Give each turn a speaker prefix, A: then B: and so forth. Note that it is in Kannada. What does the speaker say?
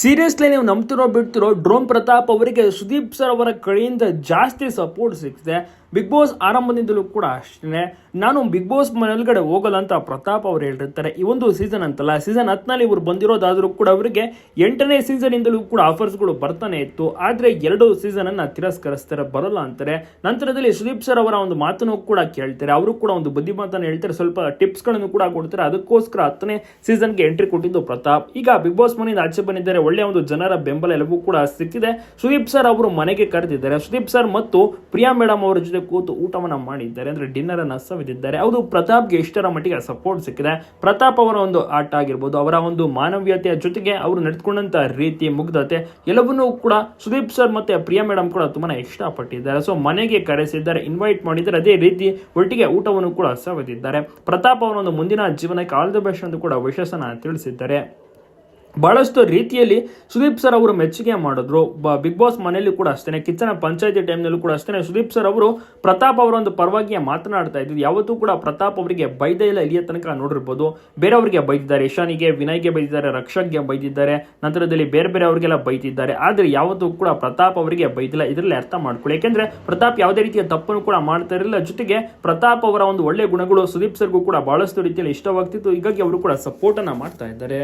A: ಸೀರಿಯಸ್ಲಿ ನೀವು ನಂಬ್ತಿರೋ ಬಿಡ್ತಿರೋ ಡ್ರೋನ್ ಪ್ರತಾಪ್ ಅವರಿಗೆ, ಸುದೀಪ್ ಸರ್ ಅವರ ಕಡೆಯಿಂದ ಜಾಸ್ತಿ ಸಪೋರ್ಟ್ ಸಿಕ್ಕಿದೆ ಬಿಗ್ ಬಾಸ್ ಆರಂಭದಿಂದಲೂ ಕೂಡ ಅಷ್ಟೇ ನಾನು ಬಿಗ್ ಬಾಸ್ ಮೇಲ್ಗಡೆ ಹೋಗಲ್ಲ ಅಂತ ಪ್ರತಾಪ್ ಅವರು ಹೇಳಿರ್ತಾರೆ. ಈ ಒಂದು ಸೀಸನ್ ಅಂತಲ್ಲ ಸೀಸನ್ ಹತ್ತನಲ್ಲಿ ಇವರು ಬಂದಿರೋದಾದರೂ ಕೂಡ ಅವರಿಗೆ ಎಂಟನೇ ಸೀಸನಿಂದಲೂ ಕೂಡ ಆಫರ್ಸ್ಗಳು ಬರ್ತಾನೆ ಇತ್ತು. ಆದರೆ ಎರಡು ಸೀಸನನ್ನು ತಿರಸ್ಕರಿಸ್ತಾರೆ, ಬರಲ್ಲ ಅಂತಾರೆ. ನಂತರದಲ್ಲಿ ಸುದೀಪ್ ಸರ್ ಅವರ ಒಂದು ಮಾತನ್ನು ಕೂಡ ಕೇಳ್ತಾರೆ. ಅವರು ಕೂಡ ಒಂದು ಬುದ್ಧಿ ಮಾತನ್ನು ಹೇಳ್ತಾರೆ. ಸ್ವಲ್ಪ ಟಿಪ್ಸ್ಗಳನ್ನು ಕೂಡ ಕೊಡ್ತಾರೆ. ಅದಕ್ಕೋಸ್ಕರ ಹತ್ತನೇ ಸೀಸನ್ಗೆ ಎಂಟ್ರಿ ಕೊಟ್ಟಿದ್ದು ಪ್ರತಾಪ್. ಈಗ ಬಿಗ್ ಬಾಸ್ ಮನೆಯಿಂದ ಆಚೆ ಬಂದಿದ್ದಾರೆ. ಒಳ್ಳೆಯ ಒಂದು ಜನರ ಬೆಂಬಲ ಎಲ್ಲವೂ ಕೂಡ ಸಿಕ್ಕಿದೆ. ಸುದೀಪ್ ಸರ್ ಅವರು ಮನೆಗೆ ಕರೆದಿದ್ದಾರೆ. ಸುದೀಪ್ ಸರ್ ಮತ್ತು ಪ್ರಿಯಾ ಮೇಡಮ್ ಅವರ ಜೊತೆ ಕೂತು ಊಟವನ್ನ ಮಾಡಿದ್ದಾರೆ. ಅಂದ್ರೆ ಡಿನ್ನರ್ ಅನ್ನು ಸವಿದಿದ್ದಾರೆ. ಹೌದು, ಪ್ರತಾಪ್ಗೆ ಇಷ್ಟರ ಮಟ್ಟಿಗೆ ಸಪೋರ್ಟ್ ಸಿಕ್ಕಿದೆ. ಪ್ರತಾಪ್ ಅವರ ಒಂದು ಆಟ ಆಗಿರ್ಬೋದು, ಅವರ ಒಂದು ಮಾನವೀಯತೆಯ ಜೊತೆಗೆ ಅವರು ನಡೆದುಕೊಂಡಂತ ರೀತಿ ಮುಗ್ಧತೆ ಎಲ್ಲವನ್ನೂ ಕೂಡ ಸುದೀಪ್ ಸರ್ ಮತ್ತೆ ಪ್ರಿಯಾ ಮೇಡಮ್ ಕೂಡ ತುಂಬಾ ಇಷ್ಟಪಟ್ಟಿದ್ದಾರೆ. ಸೊ ಮನೆಗೆ ಕರೆಸಿದ್ದಾರೆ ಇನ್ವೈಟ್ ಮಾಡಿದ್ದಾರೆ. ಅದೇ ರೀತಿ ಒಟ್ಟಿಗೆ ಊಟವನ್ನು ಕೂಡ ಸವಿದಿದ್ದಾರೆ. ಪ್ರತಾಪ್ ಅವರ ಒಂದು ಮುಂದಿನ ಜೀವನಕ್ಕೆ ಆಲ್ ದ ಬೆಸ್ಟ್ ಅಂತ ಕೂಡ ವಿಶೇಷನ ತಿಳಿಸಿದ್ದಾರೆ. ಬಹಳಷ್ಟು ರೀತಿಯಲ್ಲಿ ಸುದೀಪ್ ಸರ್ ಅವರು ಮೆಚ್ಚುಗೆ ಮಾಡಿದ್ರು. ಬಿಗ್ ಬಾಸ್ ಮನೆಯಲ್ಲಿ ಕೂಡ ಅಷ್ಟೇ ಕಿಚ್ಚನ ಪಂಚಾಯತಿ ಟೈಮ್ನಲ್ಲೂ ಕೂಡ ಅಷ್ಟೇ ಸುದೀಪ್ ಸರ್ ಅವರು ಪ್ರತಾಪ್ ಅವರ ಒಂದು ಪರವಾಗಿ ಮಾತನಾಡ್ತಾ ಇದ್ದಿದ್ದು. ಯಾವತ್ತೂ ಕೂಡ ಪ್ರತಾಪ್ ಅವರಿಗೆ ಬೈದ ಇಲ್ಲ ಇಲ್ಲಿಯ ತನಕ ನೋಡಿರ್ಬೋದು. ಬೇರೆಯವರಿಗೆ ಬೈದಿದ್ದಾರೆ ಇಶಾನಿಗೆ ವಿನಯ್ಗೆ ಬೈದಿದ್ದಾರೆ, ರಕ್ಷಕ್ಗೆ ಬೈದಿದ್ದಾರೆ, ನಂತರದಲ್ಲಿ ಬೇರೆ ಬೇರೆ ಅವರಿಗೆಲ್ಲ ಬೈತಿದ್ದಾರೆ ಆದರೆ ಯಾವತ್ತೂ ಕೂಡ ಪ್ರತಾಪ್ ಅವರಿಗೆ ಬೈದಿಲ್ಲ. ಇದರಲ್ಲಿ ಅರ್ಥ ಮಾಡ್ಕೊಳ್ಳಿ. ಯಾಕೆಂದ್ರೆ ಪ್ರತಾಪ್ ಯಾವುದೇ ರೀತಿಯ ತಪ್ಪನ್ನು ಕೂಡ ಮಾಡ್ತಾ ಇರಲಿಲ್ಲ. ಜೊತೆಗೆ ಪ್ರತಾಪ್ ಅವರ ಒಂದು ಒಳ್ಳೆ ಗುಣಗಳು ಸುದೀಪ್ ಸರ್ಗೂ ಕೂಡ ಬಹಳಷ್ಟು ರೀತಿಯಲ್ಲಿ ಇಷ್ಟವಾಗ್ತಿತ್ತು. ಹೀಗಾಗಿ ಅವರು ಕೂಡ ಸಪೋರ್ಟ್ ಅನ್ನ ಮಾಡ್ತಾ ಇದ್ದಾರೆ.